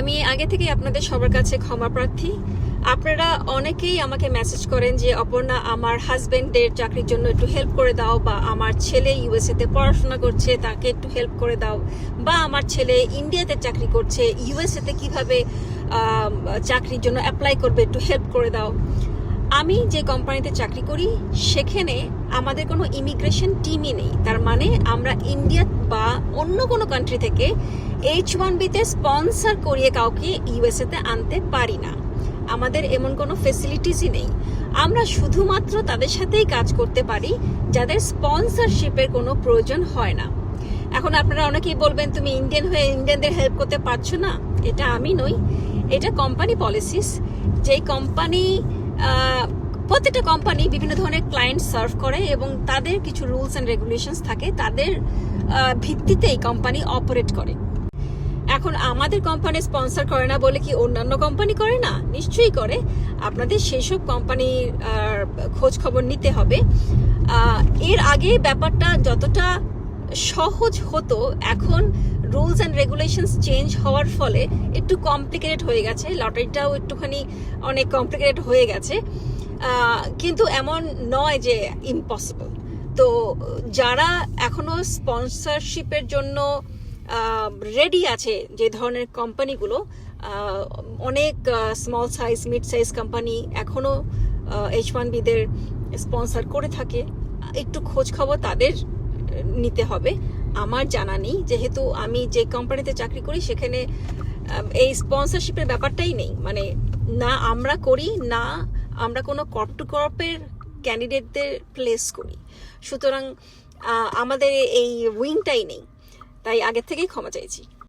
আমি আগে থেকেই আপনাদের সবার কাছে ক্ষমা প্রার্থী। আপনারা অনেকেই আমাকে মেসেজ করেন যে, অপর্ণা, আমার হাজবেন্ডের চাকরির জন্য একটু হেল্প করে দাও বা আমার ছেলে ইউএসএতে পড়াশোনা করছে, তাকে একটু হেল্প করে দাও বা আমার ছেলে ইন্ডিয়াতে চাকরি করছে ইউএসএ তে কীভাবে চাকরির জন্য অ্যাপ্লাই করবে, একটু হেল্প করে দাও। আমি যে কোম্পানিতে চাকরি করি, সেখানে আমাদের কোনো ইমিগ্রেশন টিমই নেই। তার মানে আমরা ইন্ডিয়া বা অন্য কোনো কান্ট্রি থেকে এইচ ওয়ান বিতে স্পন্সর করিয়ে কাউকে ইউএসএ তে আনতে পারি না। আমাদের এমন কোনো ফেসিলিটিসই নেই। আমরা শুধুমাত্র তাদের সাথেই কাজ করতে পারি, যাদের স্পন্সরশিপের কোনো প্রয়োজন হয় না। এখন আপনারা অনেকেই বলবেন, তুমি ইন্ডিয়ান হয়ে ইন্ডিয়ানদের হেল্প করতে পারছ না? এটা আমি নই। এটা কোম্পানি পলিসিস যেই কোম্পানি প্রত্যেকটা কোম্পানি বিভিন্ন ধরনের ক্লায়েন্ট সার্ভ করে এবং তাদের কিছু রুলস অ্যান্ড রেগুলেশনস থাকে তাদের আহ, ভিত্তিতেই কোম্পানি অপারেট করে। এখন আমাদের কোম্পানি স্পন্সর করে না বলে কি অন্যান্য কোম্পানি করে না? নিশ্চয়ই করে। আপনাদের সেসব কোম্পানির খোঁজ খবর নিতে হবে। এর আগে ব্যাপারটা যতটা সহজ হতো এখন রুলস অ্যান্ড রেগুলেশনস চেঞ্জ হওয়ার ফলে একটু কমপ্লিকেটেড হয়ে গেছে। লটারিটাও একটুখানি অনেক কমপ্লিকেটেড হয়ে গেছে। কিন্তু এমন নয় যে ইম্পসিবল তো যারা এখনও স্পন্সরশিপের জন্য রেডি আছে যে ধরনের কোম্পানিগুলো অনেক small size mid size company এখনও এইচ ওয়ান বিদের স্পন্সর করে থাকে। একটু খোঁজ খবর তাদের নিতে হবে। আমার জানা নেই, যেহেতু আমি যে কোম্পানিতে চাকরি করি, সেখানে এই স্পন্সরশিপের ব্যাপারটাই নেই। মানে না আমরা করি, না আমরা কোনো কর্প টু কর্পের ক্যান্ডিডেটদের প্লেস করি। সুতরাং আমাদের এই উইংটাই নেই। তাই আগের থেকেই ক্ষমা চাইছি।